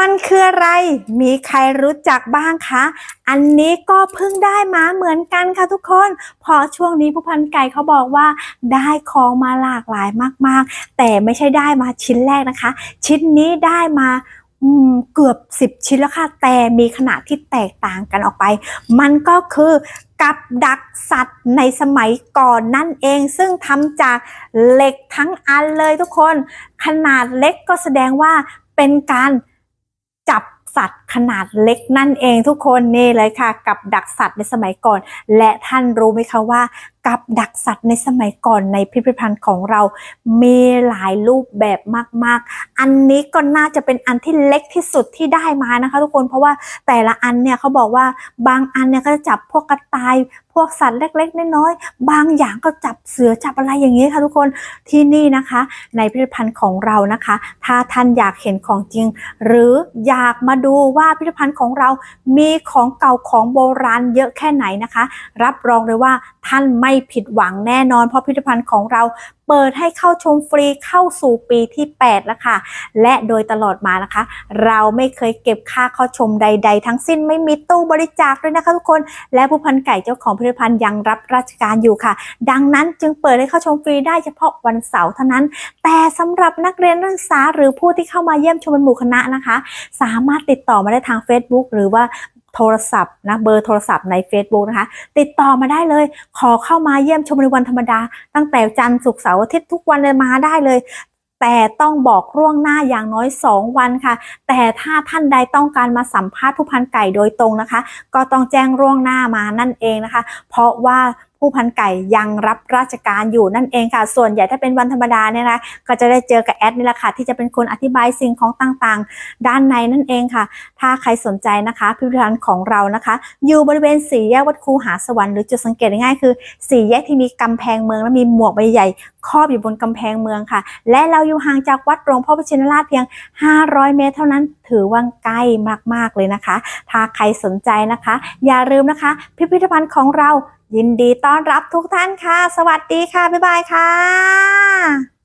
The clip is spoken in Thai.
มันคืออะไร มีใครรู้จักบ้างคะ อันนี้ก็เพิ่งได้มาเหมือนกันค่ะทุกคน พอช่วงนี้ผู้พันไก่เขาบอกว่า ได้ของมาหลากหลายมากๆ แต่ไม่ใช่ได้มาชิ้นแรกนะคะ ชิ้นนี้ได้มาเกือบ 10 ชิ้นแล้วค่ะ แต่มีขนาดที่แตกต่างกันออกไป มันก็คือกับดักสัตว์ในสมัยก่อนนั่นเอง ซึ่งทำจากเหล็กทั้งอันเลยทุกคน ขนาดเล็กก็แสดงว่าเป็นการ จับสัตว์ขนาดเล็กนั่นเองทุกคนนี่เลยค่ะ กับดักสัตว์ในสมัยก่อน และท่านรู้ไหมคะว่า กับดักสัตว์ในสมัยก่อนในพิพิธภัณฑ์ของเรา มีหลายรูปแบบมากๆ อันนี้ก็น่าจะเป็นอันที่เล็กที่สุดที่ได้มานะคะทุกคนเพราะว่าแต่ละอันเนี่ยเขาบอกว่าบางอันเนี่ยก็จะจับพวกกระต่ายพวกสัตว์เล็กๆน้อยๆบางอย่างก็จับเสือจับอะไรอย่างนี้ค่ะทุกคนที่นี่นะคะ ในพิพิธภัณฑ์ของเรานะคะ ถ้าท่านอยากเห็นของจริง หรืออยากมาดูว่าพิพิธภัณฑ์ของเรา มีของเก่าของโบราณเยอะแค่ไหนนะคะ รับรองเลยว่าท่านไม่ผิดหวังแน่นอน เพราะพิพิธภัณฑ์ของเราเปิดให้เข้าชมฟรีเข้าสู่ปีที่ 8 แล้วค่ะ และโดยตลอดมานะคะ เราไม่เคยเก็บค่าเข้าชมใด ๆ ทั้งสิ้นไม่มีตู้บริจาคด้วยนะคะทุกคน และผู้พันไก่เจ้าของพิพิธภัณฑ์ยังรับราชการอยู่ค่ะ ดังนั้นจึงเปิดให้เข้าชมฟรีได้เฉพาะวันเสาร์เท่านั้น แต่สำหรับนักเรียนนักศึกษาหรือผู้ที่เข้ามาเยี่ยมชมเป็นหมู่คณะนะคะ สามารถติดต่อมาได้ทาง Facebook หรือว่า โทรศัพท์นะเบอร์โทรศัพท์ใน Facebook นะคะ ติดต่อมาได้เลย ขอเข้ามาเยี่ยมชมในวันธรรมดา ตั้งแต่จันทร์ศุกร์เสาร์อาทิตย์ทุกวันเลยมาได้เลยแต่ต้องบอกร่วงหน้าอย่างน้อย 2 วันค่ะ แต่ถ้าท่านใดต้องการมาสัมภาษณ์ผู้พันไก่โดยตรงนะคะ ก็ต้องแจ้งร่วงหน้ามานั่นเองนะคะ เพราะว่า ผู้พันไก่ยังรับราชการอยู่นั่นเองค่ะ ส่วนใหญ่ถ้าเป็นวันธรรมดาเนี่ยนะก็จะได้เจอกับแอดนี่แหละค่ะที่จะเป็นคนอธิบายสิ่งของต่างๆ ด้านในนั่นเองค่ะ ถ้าใครสนใจนะคะพิพิธภัณฑ์ของเรานะคะ อยู่บริเวณสี่แยกวัดคูหาสวรรค์หรือจุดสังเกตง่ายคือสี่แยกที่มีกำแพงเมืองและมีหมวกใบใหญ่ ครอบอยู่บนกำแพงเมืองค่ะ และเราอยู่ห่างจากวัดหลวงพ่อพระชินราชเพียง 500 เมตร เท่านั้นถือว่าใกล้มากๆเลยนะคะ ถ้าใครสนใจนะคะ อย่าลืมนะคะ พิพิธภัณฑ์ของเรายินดีต้อนรับทุกท่านค่ะ สวัสดีค่ะ บ๊ายบายค่ะ